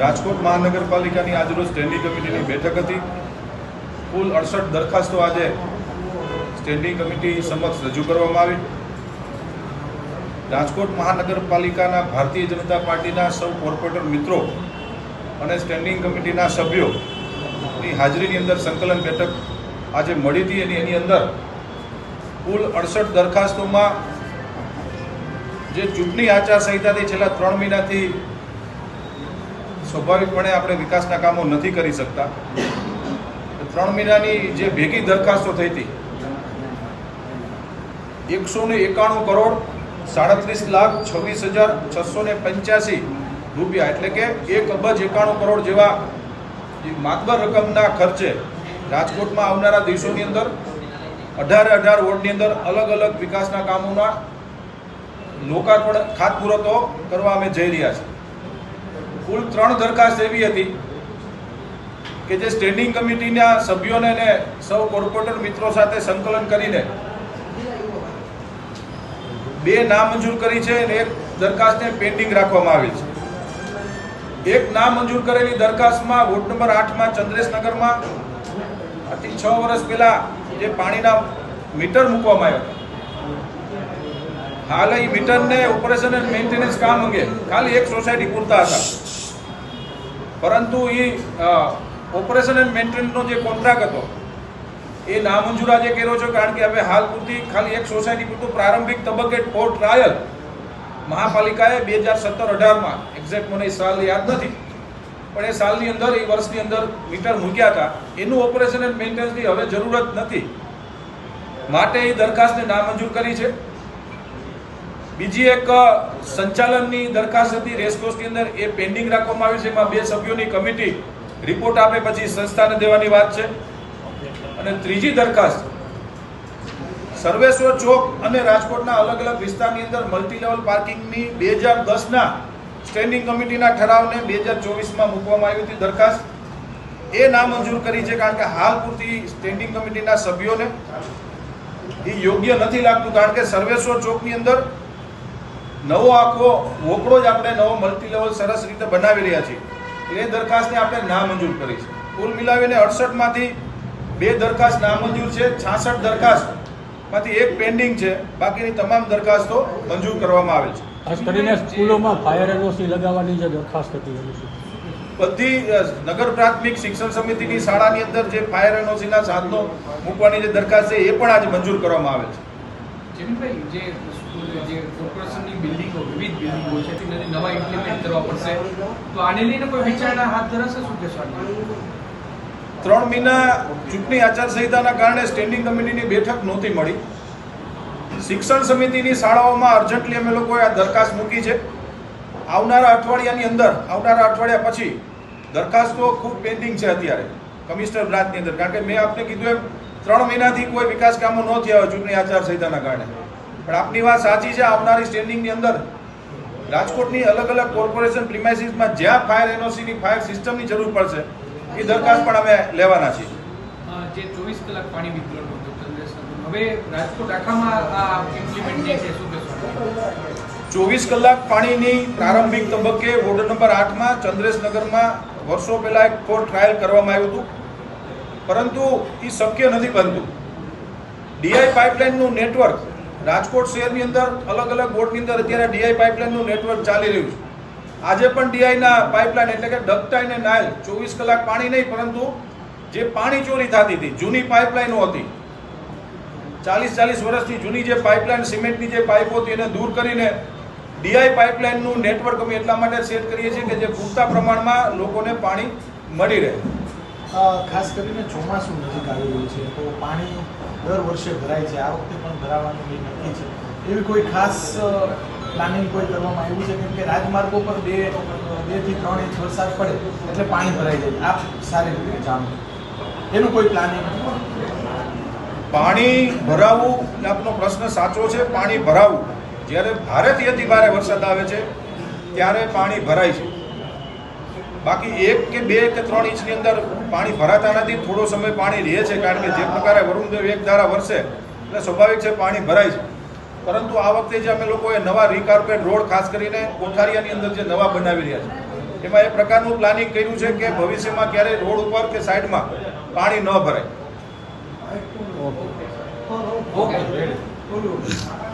રાજકોટ મહાનગરપાલિકાની આજરોજ સ્ટેન્ડિંગ કમિટીની બેઠક હતી. કુલ અડસઠ દરખાસ્તો આજે સ્ટેન્ડિંગ કમિટી સમક્ષ રજૂ કરવામાં આવી. રાજકોટ મહાનગરપાલિકાના ભારતીય જનતા પાર્ટીના સૌ કોર્પોરેટર મિત્રો અને સ્ટેન્ડિંગ કમિટીના સભ્યોની હાજરીની અંદર સંકલન બેઠક આજે મળી હતી અને એની અંદર કુલ અડસઠ દરખાસ્તોમાં જે ચૂંટણી આચારસંહિતાથી છેલ્લા ત્રણ મહિનાથી સ્વાભાવિકપણે આપણે વિકાસના કામો નથી કરી શકતા. ત્રણ મહિનાની જે ભેગી દરખાસ્તો થઈ હતી, એકસો ને એકાણું કરોડ સાડત્રીસ લાખ છવ્વીસ હજાર છસો ને પંચ્યાસી રૂપિયા. એટલે કે એક અબજ એકાણું કરોડ જેવા માતબર રકમના ખર્ચે રાજકોટમાં આવનારા દિવસોની અંદર, અઢારે અઢાર વોર્ડની અંદર અલગ અલગ વિકાસના કામોના લોકાર્પણ, ખાતમુહૂર્તો કરવા અમે જઈ રહ્યા છીએ. કુલ ત્રણ દરખાસ્ત એવી હતી કે જે સ્ટેન્ડિંગ કમિટીના સભ્યોને ને સૌ કોર્પોરેટર મિત્રો સાથે સંકલન કરીને બે નામંજૂર કરી છે અને એક દરખાસ્તને પેન્ડિંગ રાખવામાં આવી છે. એક નામંજૂર કરેલી દરખાસ્તમાં વોર્ડ નંબર આઠમાં ચંદ્રેશનગરમાં આથી છ વર્ષ પહેલા જે પાણીના મીટર મૂકવામાં આવ્યા હાલ એ મીટરને ઓપરેશન એન્ડ મેન્ટેનન્સ કામ અંગે ખાલી એક સોસાયટી પૂરતા હતા. પરંતુ એ ઓપરેશન એન્ડ મેન્ટેનન્સનો જે કોન્ટ્રાક્ટ હતો, એ નામંજૂર આજે કર્યો છે કારણ કે હવે હાલ પૂરતી ખાલી એક સોસાયટી પૂરતું પ્રારંભિક તબક્કે ફોર ટ્રાયલ મહાપાલિકાએ બે હજાર સત્તર અઢારમાં એક્ઝેક્ટ મને સાલ યાદ નથી, પણ એ સાલની અંદર, એ વર્ષની અંદર મીટર મૂક્યા હતા. એનું ઓપરેશન એન્ડ મેન્ટેનન્સની હવે જરૂરત નથી. માટે એ દરખાસ્તને નામંજૂર કરી છે. બીજી એક સંચાલનની દરખાસ્ત હતી રેસકોર્સની અંદર. એ પેન્ડિંગ રાખવામાં આવી છે. એમાં બે સભ્યોની કમિટી રિપોર્ટ આપે પછી સંસ્થાને દેવાની વાત છે. અને ત્રીજી દરખાસ્ત. સર્વેશ્વર ચોક અને રાજકોટના અલગ અલગ વિસ્તારની અંદર મલ્ટી લેવલ પાર્કિંગની બે હજાર દસના સ્ટેન્ડિંગ કમિટીના ઠરાવને બે હજાર ચોવીસમાં મૂકવામાં આવી હતી દરખાસ્ત. એ નામંજૂર કરી છે કારણ કે હાલ પૂરતી સ્ટેન્ડિંગ કમિટીના સભ્યોને એ યોગ્ય નથી લાગતું. કારણ કે સર્વેશ્વર ચોકની અંદર નવો આખો વોકડો જ આપણે નવો મલ્ટી લેવલ સરસ રીતે બનાવી રહ્યા છીએ. એ દરખાસ્તને આપણે નામંજૂર કરી છે. કુલ મિલાવીને અડસઠમાંથી બે દરખાસ્ત નામંજૂર છે છાસઠ દરખાસ્તમાંથી એક પેન્ડિંગ છે. બાકીની તમામ દરખાસ્તો મંજૂર કરવામાં આવેલ છે. ખાસ કરીને સ્કૂલોમાં ફાયર એનઓસી લગાવવાની જે દરખાસ્ત હતી બધી નગર પ્રાથમિક શિક્ષણ સમિતિની શાળાની અંદર જે ફાયર એનઓસીના સાધનો મૂકવાની જે દરખાસ્ત છે એ પણ આજે મંજૂર કરવામાં આવે છે. જમીનભાઈ જે જે કોર્પોરેશનની બિલ્ડિંગો, વિવિધ બિલ્ડિંગો છે તેને નવા ઇમ્પ્લિમેન્ટ કરવા પડશે. તો આને લઈને કોઈ વિચારણા હાથ ધરાશે? શું કહેશો ત્રણ મહિના ચૂંટણી આચારસંહિતાના કારણે સ્ટેન્ડિંગ કમિટીની બેઠક નહોતી મળી. શિક્ષણ સમિતિની શાળાઓમાં અર્જન્ટલી અમે લોકોએ આ દરખાસ્ત મૂકી છે. આવનારા અઠવાડિયાની અંદર, આવનારા અઠવાડિયા પછી દરખાસ્તો ખૂબ પેન્ડિંગ છે અત્યારે, કમિશનર બ્રાન્ચની અંદર. કારણ કે મેં આપને કીધું એમ ત્રણ મહિનાથી કોઈ વિકાસ કામો ન થયા હોય ચૂંટણી આચારસંહિતાના કારણે. પણ આપની વાત સાચી છે આવનારી સ્ટેન્ડિંગની અંદર રાજકોટની અલગ અલગ કોર્પોરેશન પ્રિમાઇસીસમાં જ્યાં ફાયર એનઓસીની ફાયર સિસ્ટમની જરૂર પડશે એ દરખાસ્ત પણ અમે લેવાના છીએ. જે ચોવીસ કલાક પાણી વિતરણ હવે રાજકોટ આખામાં? ચોવીસ કલાક પાણીની પ્રારંભિક તબક્કે વોર્ડ નંબર આઠમાં ચંદ્રેશનગરમાં વર્ષો પહેલા એક ફોર ટ્રાયલ કરવામાં આવ્યું હતું. પરંતુ એ શક્ય નથી બનતું. ડીઆઈ પાઇપલાઇનનું નેટવર્ક રાજકોટ શહેરની અંદર અલગ અલગ બોર્ડની અંદર અત્યારે ડીઆઈ પાઇપલાઇનનું નેટવર્ક ચાલી રહ્યું છે. આજે પણ ડીઆઈના પાઇપલાઇન એટલે કે ડકટાઈ ને નાયલ ચોવીસ કલાક પાણી નહીં, પરંતુ જે પાણી ચોરી થતી હતી, જૂની પાઇપલાઇનો હતી. ચાલીસ ચાલીસ વર્ષથી જૂની જે પાઇપલાઇન સિમેન્ટની જે પાઇપો હતી, એને દૂર કરીને ડીઆઈ પાઇપલાઇનનું નેટવર્ક અમે એટલા માટે સેટ કરીએ છીએ કે જે પૂરતા પ્રમાણમાં લોકોને પાણી મળી રહે. ખાસ કરીને ચોમાસું નજીક આવી રહ્યું છે, તો પાણી દર વર્ષે ભરાય છે. આ વખતે પણ ભરાવાનું એ નક્કી છે. એવી કોઈ ખાસ પ્લાનિંગ કોઈ કરવામાં આવ્યું છે? કેમ કે રાજમાર્ગો પર બે બેથી ત્રણ ઇંચ વરસાદ પડે, એટલે પાણી ભરાઈ જાય. આપ સારી રીતે જાણો. એનું કોઈ પ્લાનિંગ પાણી ભરાવવું આપનો પ્રશ્ન સાચો છે, પાણી ભરાવવું જ્યારે ભારેથી અતિ ભારે વરસાદ આવે છે, ત્યારે પાણી ભરાય છે. બાકી એક કે બે કે ત્રણ ઇંચની અંદર પાણી ભરાતા નથી થોડો સમય પાણી રહે છે કારણ કે જે પ્રકારે વરુણદેવ એક ધારા વરસે એટલે સ્વાભાવિક છે પાણી ભરાય છે. પરંતુ આ વખતે જે અમે લોકોએ નવા રીકાર્પેટ રોડ ખાસ કરીને કોઠારિયાની અંદર જે નવા બનાવી રહ્યા છે એમાં એ પ્રકારનું પ્લાનિંગ કર્યું છે કે ભવિષ્યમાં ક્યારેય રોડ ઉપર કે સાઈડમાં પાણી ન ભરાય. Okay okay ready